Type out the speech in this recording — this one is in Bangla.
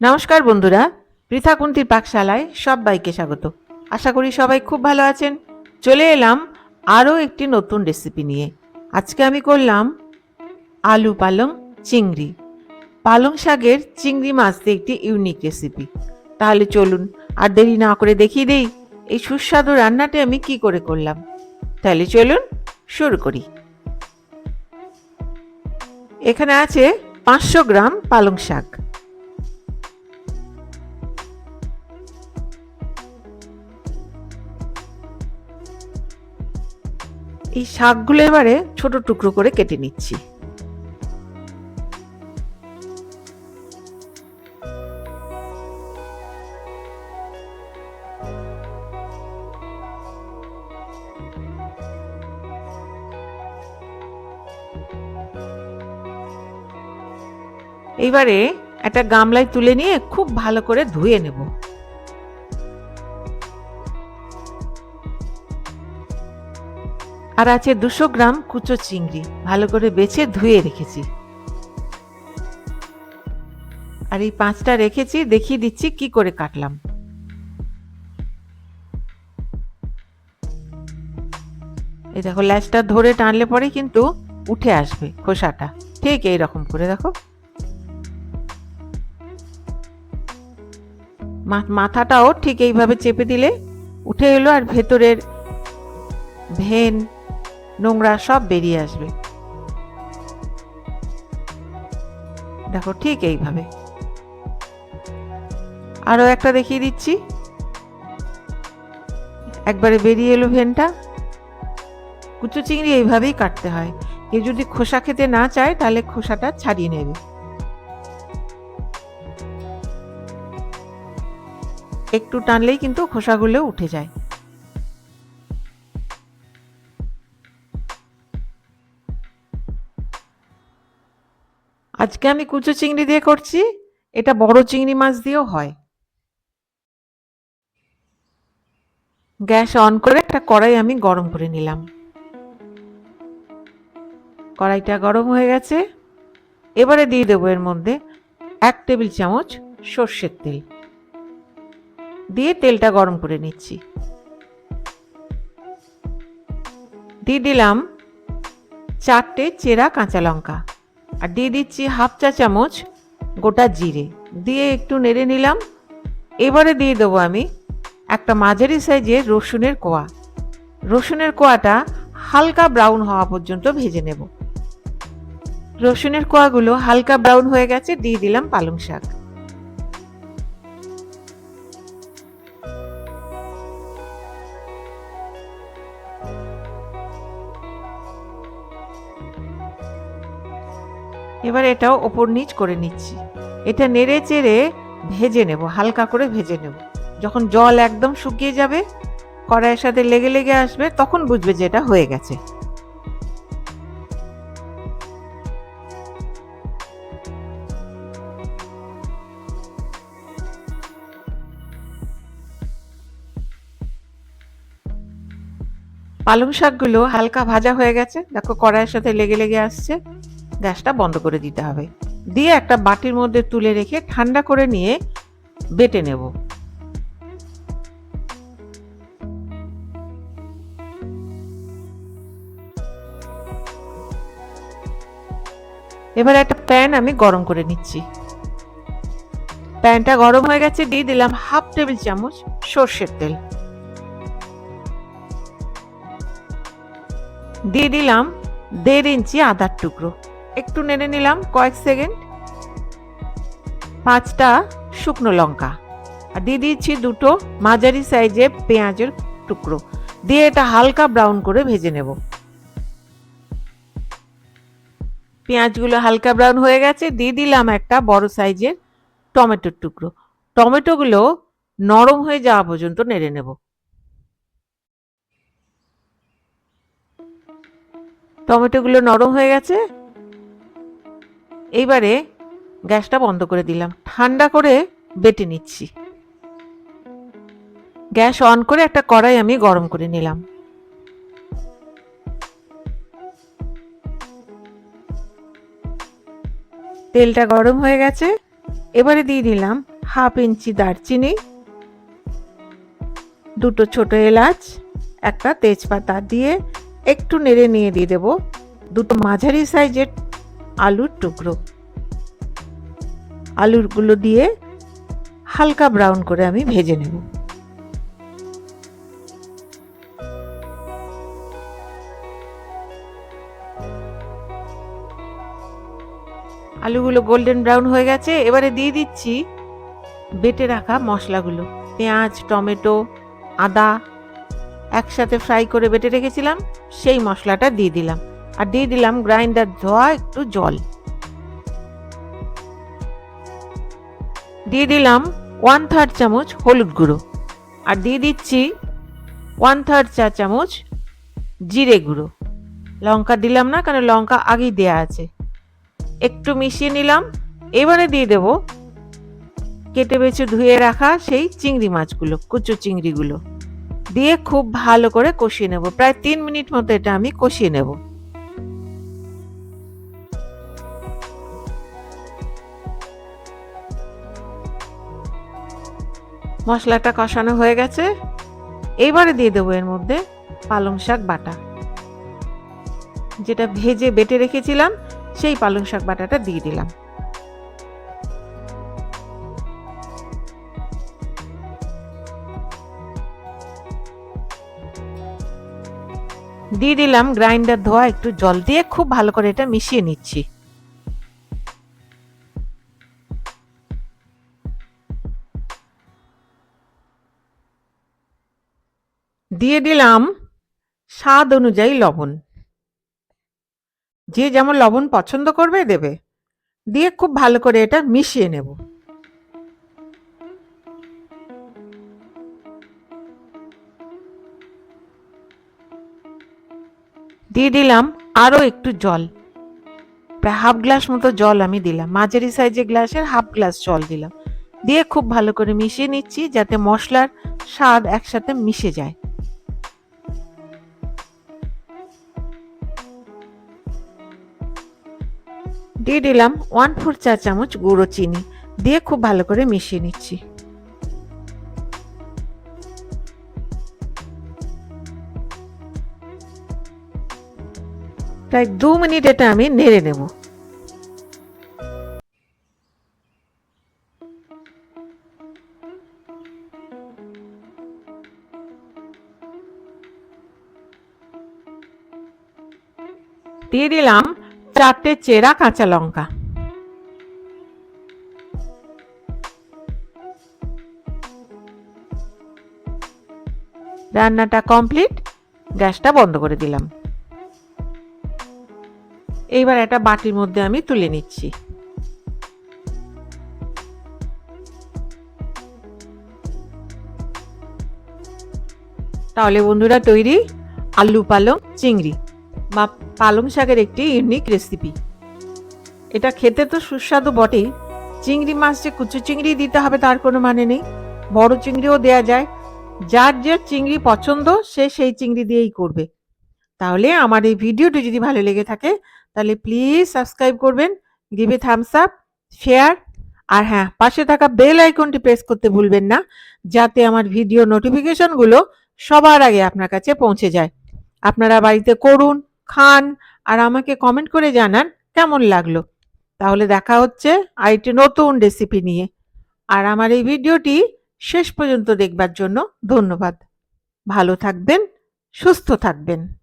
নমস্কার বন্ধুরা, পৃথা কুন্তির পাকশালায় সবাইকে স্বাগত। আশা করি সবাই খুব ভালো আছেন। চলে এলাম আরও একটি নতুন রেসিপি নিয়ে। আজকে আমি করলাম আলু পালং চিংড়ি। পালং শাকের চিংড়ি মাছ দিয়ে একটি ইউনিক রেসিপি তাহলে চলুন আর দেরি না করে দেখিয়ে দেই এই সুস্বাদু রান্নাটি আমি কি করে করলাম। তাহলে চলুন শুরু করি। এখানে আছে পাঁচশো গ্রাম পালং শাক। এই শাকগুলো এবারে ছোট টুকরো করে কেটে নিচ্ছি। এইবারে একটা গামলায় তুলে নিয়ে খুব ভালো করে ধুয়ে নেব। আর আছে দুশো গ্রাম কুচো চিংড়ি। ভালো করে বেছে ধুয়ে রেখেছি। আর এই পাঁচটা রেখেছি, দেখিয়ে দিচ্ছি কি করে কাটলাম। এই দেখো, ল্যাচটা ধরে টানলে পরে কিন্তু উঠে আসবে খোসাটা। ঠিক এই রকম করে দেখো। মাথাটাও ঠিক এইভাবে চেপে দিলে উঠে এলো আর ভেতরের ভেন নোংরা সব বেরিয়ে আসবে। দেখো ঠিক এইভাবে। আরও একটা দেখিয়ে দিচ্ছি। একবারে বেরিয়ে এলো ভেনটা। কুচো চিংড়ি এইভাবেই কাটতে হয়। কেউ যদি খোসা খেতে না চায়, তাহলে খোসাটা ছাড়িয়ে নেবে। একটু টানলেই কিন্তু খোসাগুলো উঠে যায়। আজকে আমি কুচো চিংড়ি দিয়ে করছি, এটা বড় চিংড়ি মাছ দিয়েও হয়। গ্যাস অন করে একটা কড়াই আমি গরম করে নিলাম। কড়াইটা গরম হয়ে গেছে। এবারে দিয়ে দেবো এর মধ্যে এক টেবিল চামচ সর্ষের তেল। দিয়ে তেলটা গরম করে নিচ্ছি। দিয়ে দিলাম চারটে চেরা কাঁচা লঙ্কা। আর দিয়ে দিচ্ছি হাফ চা চামচ গোটা জিরে। দিয়ে একটু নেড়ে নিলাম। এবারে দিয়ে দেবো আমি একটা মাঝারি সাইজের রসুনের কোয়া। রসুনের কোয়াটা হালকা ব্রাউন হওয়া পর্যন্ত ভেজে নেব। রসুনের কোয়াগুলো হালকা ব্রাউন হয়ে গেছে, দিয়ে দিলাম পালং শাক। এবার এটাও ওপর নিচ করে নিচ্ছি। এটা নেড়ে চেড়ে ভেজে নেব, হালকা করে ভেজে নেব। যখন জল একদম শুকিয়ে যাবে, কড়াইয়ের সাথে লেগে লেগে আসবে, তখন বুঝবে যে এটা হয়ে গেছে। পালং শাকগুলো হালকা ভাজা হয়ে গেছে। দেখো কড়াইয়ের সাথে লেগে লেগে আসছে। গ্যাসটা বন্ধ করে দিতে হবে। দিয়ে একটা বাটির মধ্যে তুলে রেখে ঠান্ডা করে নিয়ে বেটে নেব। এবার একটা প্যান আমি গরম করে নিচ্ছি। প্যানটা গরম হয়ে গেছে, দিয়ে দিলাম হাফ টেবিল চামচ সর্ষের তেল। দিয়ে দিলাম দেড় ইঞ্চি আদার টুকরো। একটু নেড়ে নিলাম কয়েক সেকেন্ড। পাঁচটা শুকনো লঙ্কা। আর দিয়ে দিয়েছি দুটো মাঝারি সাইজে পেঁয়াজের টুকরো। দিয়ে এটা হালকা ব্রাউন করে ভেজে নেব। পেঁয়াজগুলো হালকা ব্রাউন হয়ে গেছে। দিয়ে দিলাম একটা বড় সাইজের টমেটোর টুকরো। টমেটোগুলো নরম হয়ে যাওয়া পর্যন্ত নেড়ে নেব। টমেটোগুলো নরম হয়ে গেছে। এইবারে গ্যাসটা বন্ধ করে দিলাম। ঠান্ডা করে বেটে নিচ্ছি। গ্যাস অন করে একটা কড়াই আমি গরম করে নিলাম। তেলটা গরম হয়ে গেছে। এবারে দিয়ে দিলাম হাফ ইঞ্চি দারচিনি, দুটো ছোট এলাচ, একটা তেজপাতা দিয়ে একটু নেড়ে নিয়ে দিয়ে দেবো। দুটো মাঝারি সাইজের আলুর টুকরো। আলুরগুলো দিয়ে হালকা ব্রাউন করে আমি ভেজে নেব। আলুগুলো গোল্ডেন ব্রাউন হয়ে গেছে, এবারে দিয়ে দিচ্ছি বেটে রাখা মশলাগুলো। পেঁয়াজ, টমেটো, আদা একসাথে ফ্রাই করে বেটে রেখেছিলাম, সেই মশলাটা দিয়ে দিলাম। আর দিয়ে দিলাম গ্রাইন্ডার, ধোয়া একটু জল। দিয়ে দিলাম ওয়ান থার্ড চামচ হলুদ গুঁড়ো আর দিয়ে দিচ্ছি ওয়ান থার্ড চা চামচ জিরে গুঁড়ো। লঙ্কা দিলাম না কারণ লঙ্কা আগেই দেয়া আছে। একটু মিশিয়ে নিলাম, এবারে দিয়ে দেব কেটে বেছে ধুয়ে রাখা সেই চিংড়ি মাছগুলো, কুচু চিংড়িগুলো। দিয়ে খুব ভালো করে কষিয়ে নেব, প্রায় তিন মিনিট মতো এটা আমি কষিয়ে নেব। মশলাটা কষানো হয়ে গেছে। এবারে দিয়ে দেবো এর মধ্যে পালং শাক বাটা। যেটা ভেজে বেটে রেখেছিলাম, সেই পালং শাক বাটাটা দিয়ে দিলাম। দিয়ে দিলাম গ্রাইন্ডার ধোয়া, একটু জল দিয়ে খুব ভালো করে এটা মিশিয়ে নিচ্ছি। দিয়ে দিলাম স্বাদ অনুযায়ী লবণ। যে যেমন লবণ পছন্দ করবে দেবে। দিয়ে খুব ভালো করে এটা মিশিয়ে নেব। দিয়ে দিলাম আরও একটু জল। প্রায় হাফ গ্লাস মতো জল আমি দিলাম। মাঝারি সাইজের গ্লাসের হাফ গ্লাস জল দিলাম। দিয়ে খুব ভালো করে মিশিয়ে নিচ্ছি যাতে মশলার স্বাদ একসাথে মিশে যায়। দিয়ে দিলাম ওয়ান ফোর চা চামচ গুঁড়ো চিনি। দিয়ে খুব ভালো করে মিশিয়ে নিচ্ছি। প্রায় দু মিনিট এটা আমি নেড়ে নেব। দিয়ে দিলাম চারটে চেরা কাঁচা লঙ্কা। রান্নাটা কমপ্লিট, গ্যাসটা বন্ধ করে দিলাম। এইবার একটা বাটির মধ্যে আমি তুলে নিচ্ছি। তাহলে বন্ধুরা তৈরি আলু পালং চিংড়ি। বা পালং শাকের একটি ইউনিক রেসিপি এটা খেতে তো সুস্বাদু বটেই। চিংড়ি মাছ যে কুচু চিংড়ি দিতে হবে তার কোনো মানে নেই। বড় চিংড়িও দেয়া যায়। যার যে চিংড়ি পছন্দ, সে সেই চিংড়ি দিয়েই করবে। তাহলে আমার এই ভিডিওটি যদি ভালো লেগে থাকে, তাহলে প্লিজ সাবস্ক্রাইব করবেন give a thumbs up share আর হ্যাঁ পাশে থাকা বেল আইকনটি প্রেস করতে ভুলবেন না, যাতে আমার ভিডিও নোটিফিকেশনগুলো সবার আগে আপনার কাছে পৌঁছে যায়। আপনারা বাড়িতে করুন খান আর আমাকে কমেন্ট করে জানান কেমন লাগল। তাহলে দেখা হচ্ছে আরেকটি নতুন রেসিপি নিয়ে। আর আমার এই ভিডিওটি শেষ পর্যন্ত দেখবার জন্য ধন্যবাদ। ভালো থাকবেন, সুস্থ থাকবেন।